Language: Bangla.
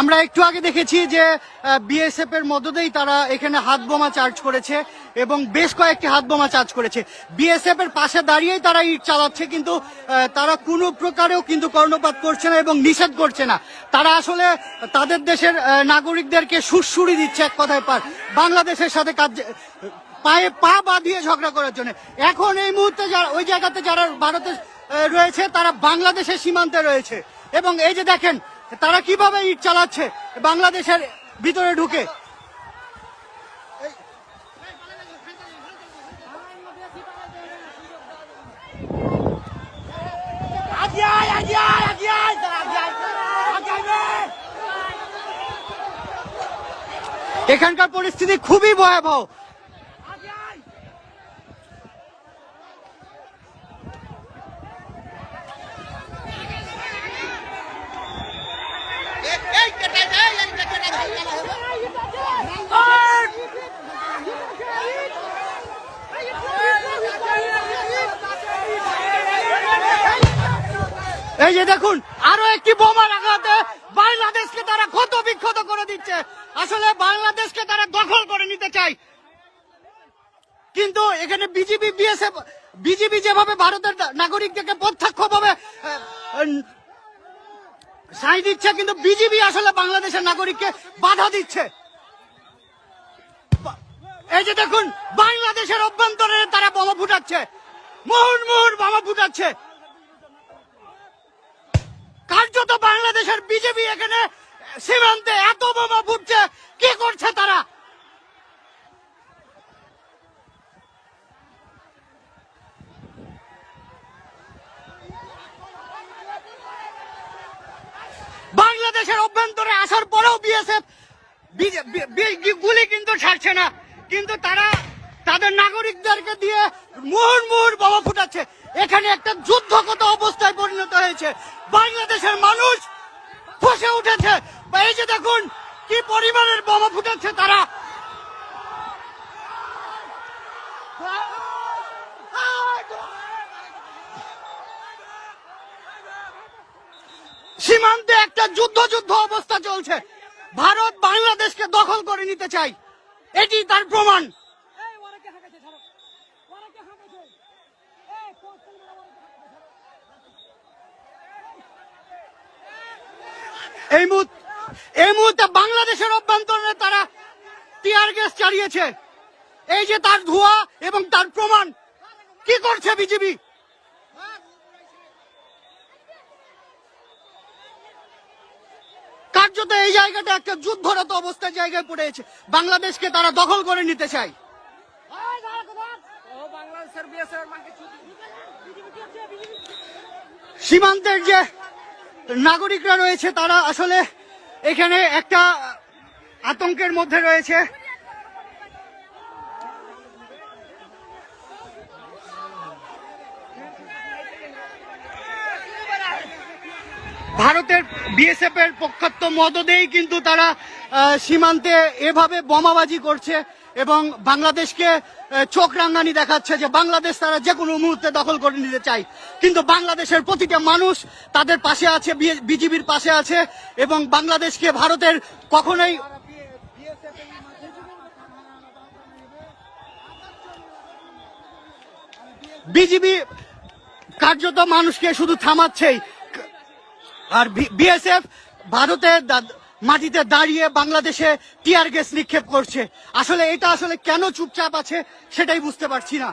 আমরা একটু আগে দেখেছি যে বিএসএফ এর মদতেই তারা এখানে হাত বোমা চার্জ করেছে। এবং বেশ কয়েকটি হাত বোমা চার্জ করেছে। বিএসএফ এর পাশে দাঁড়িয়েই তারা ইট চালাচ্ছে কিন্তু তারা কোনো প্রকারেও কিন্তু কর্ণপাত করছে না এবং নিষেধ করছে না। তারা আসলে তাদের দেশের নাগরিকদেরকে সুরসুরি দিচ্ছে এক কথায় পার বাংলাদেশের সাথে কাজ পায়ে পা বাঁধিয়ে ঝগড়া করার জন্য। এখন এই মুহূর্তে যারা ওই জায়গাতে যারা ভারতে রয়েছে, তারা বাংলাদেশের সীমান্তে রয়েছে। এবং এই যে দেখেন, তারা কীভাবে ইট চালাচ্ছে? বাংলাদেশের ভিতরে ঢুকে এখানকার পরিস্থিতি খুবই ভয়াবহ। এই যে দেখুন, আরও একটি বোমার আঘাতে বাংলাদেশকে তারা ক্ষত বিক্ষত করে দিচ্ছে। আসলে বাংলাদেশকে তারা দখল করে নিতে চায়। কিন্তু এখানে বিজেপি বিএসএফ বিজেপি যেভাবে ভারতের নাগরিকদেরকে প্রত্যক্ষ ভাবে সাই দিচ্ছে, কিন্তু বিজেপি আসলে বাংলাদেশের নাগরিককে বাধা দিচ্ছে। এই যে দেখুন, বাংলাদেশের অভ্যন্তরে তারা বোমা ফুটাচ্ছে। মুহুর মুহুর বোমা ফুটাচ্ছে। বিজেপি এখানে সীমান্তে এত বোমা ফুটছে, কি করছে তারা? বাংলাদেশের অভ্যন্তরে আসার পরেও বিএসএফ গুলি কিন্তু ছাড়ছে না। কিন্তু তারা তাদের নাগরিকদেরকে দিয়ে মুহুর মুহুর বাবা ফুটাচ্ছে। এখানে একটা যুদ্ধগত অবস্থায় পরিণত হয়েছে। বাংলাদেশের মানুষ ফসে উঠেছে। এই যে দেখুন, কি পরিমাণের বোমা ফুটাচ্ছে তারা। সীমান্তে একটা যুদ্ধ যুদ্ধ অবস্থা চলছে। ভারত বাংলাদেশকে দখল করে নিতে চাই। এটি তার প্রমাণ। এই মুহূর্তে এই মুহূর্তে বাংলাদেশের অভ্যন্তরে তারা টিয়ার গ্যাস চালিয়েছে। এই যে তার ধোঁয়া এবং তার প্রমাণ, কি করছে বিজেপি? কার্যত এই জায়গাটা একটা যুদ্ধরত অবস্থার জায়গায় পড়েছে বাংলাদেশকে তারা দখল করে নিতে চায়। সীমান্তের যে নাগরিকরা রয়েছে তারা আসলে এখানে একটা আতঙ্কের মধ্যে রয়েছে। ভারতের বিএসএফ এর পক্ষাত্ম মদদেই কিন্তু তারা সীমান্তে এভাবে বোমাবাজি করছে এবং বাংলাদেশকে চোখ রাঙ্গানি দেখাচ্ছে যে বাংলাদেশ তারা যে কোনো মুহূর্তে দখল করে নিতে চায়। কিন্তু বাংলাদেশের প্রতিটা মানুষ তাদের পাশে আছে বিজিবির পাশে আছে এবং বাংলাদেশকে ভারতের কখনোই বিজিবি কার্যত মানুষকে শুধু থামাচ্ছেই। আর বিএসএফ ভারতের মাটিতে দাঁড়িয়ে বাংলাদেশে টিয়ার গ্যাস নিক্ষেপ করছে। আসলে এটা আসলে কেন চুপচাপ আছে সেটাই বুঝতে পারছি না।